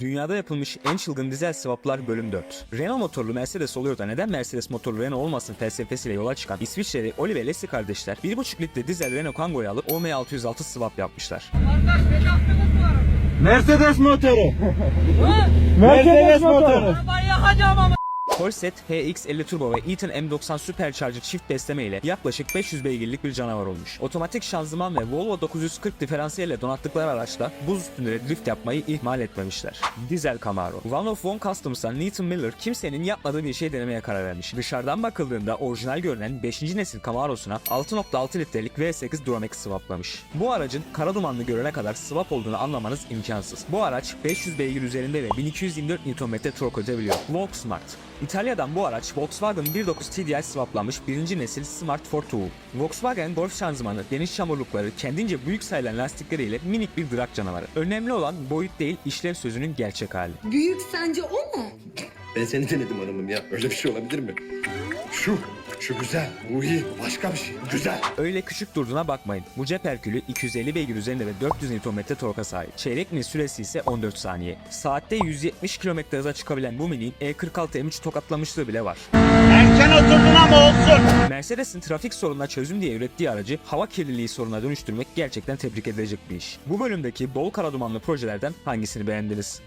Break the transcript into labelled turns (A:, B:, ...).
A: Dünyada yapılmış en çılgın dizel swaplar bölüm 4. Renault motorlu Mercedes oluyor da neden Mercedes motorlu Renault olmasın felsefesiyle yola çıkan İsviçreli Oli ve Leslie kardeşler 1.5 litre dizel Renault Kangoo'yu alıp OM606 swap yapmışlar.
B: Kardeş ne yaptınız bu arada?
C: Mercedes motoru.
B: Ha?
C: Mercedes motoru.
B: Arabayı yakacağım ama.
A: Corset HX50 Turbo ve Eaton M90 Supercharger çift besleme ile yaklaşık 500 beygirlik bir canavar olmuş. Otomatik şanzıman ve Volvo 940 diferansiyelle donattıkları araçla buz üstünde drift yapmayı ihmal etmemişler. Dizel Camaro. One of One Customs'tan Nathan Miller kimsenin yapmadığı bir şey denemeye karar vermiş. Dışarıdan bakıldığında orijinal görünen 5. nesil Camaro'suna 6.6 litrelik V8 Duramax swaplamış. Bu aracın kara dumanlı görene kadar swap olduğunu anlamanız imkansız. Bu araç 500 beygir üzerinde ve 1224 Nm tork ödebiliyor. Volksmart. İtalya'dan bu araç Volkswagen 1.9 TDI swaplanmış birinci nesil Smart Fortwo. Volkswagen Golf şanzımanı, geniş çamurlukları, kendince büyük sayılan lastikleriyle minik bir drag canavarı. Önemli olan boyut değil işlev sözünün gerçek hali.
D: Büyük sence o mu?
E: Ben seni denedim hanımım ya. Öyle bir şey olabilir mi? Şu, şu güzel. Bu iyi. Başka bir şey. Güzel.
A: Öyle küçük durduğuna bakmayın. Bu cep Herkülü 250 beygir üzerinde ve 400 Nm torka sahip. Çeyrek mil süresi ise 14 saniye. Saatte 170 km hıza çıkabilen bu mini E46 M3 tokatlamışlığı bile var.
C: Erken oturdun ama olsun.
A: Mercedes'in trafik sorununa çözüm diye ürettiği aracı hava kirliliği sorununa dönüştürmek gerçekten tebrik edilecek bir iş. Bu bölümdeki bol kara dumanlı projelerden hangisini beğendiniz?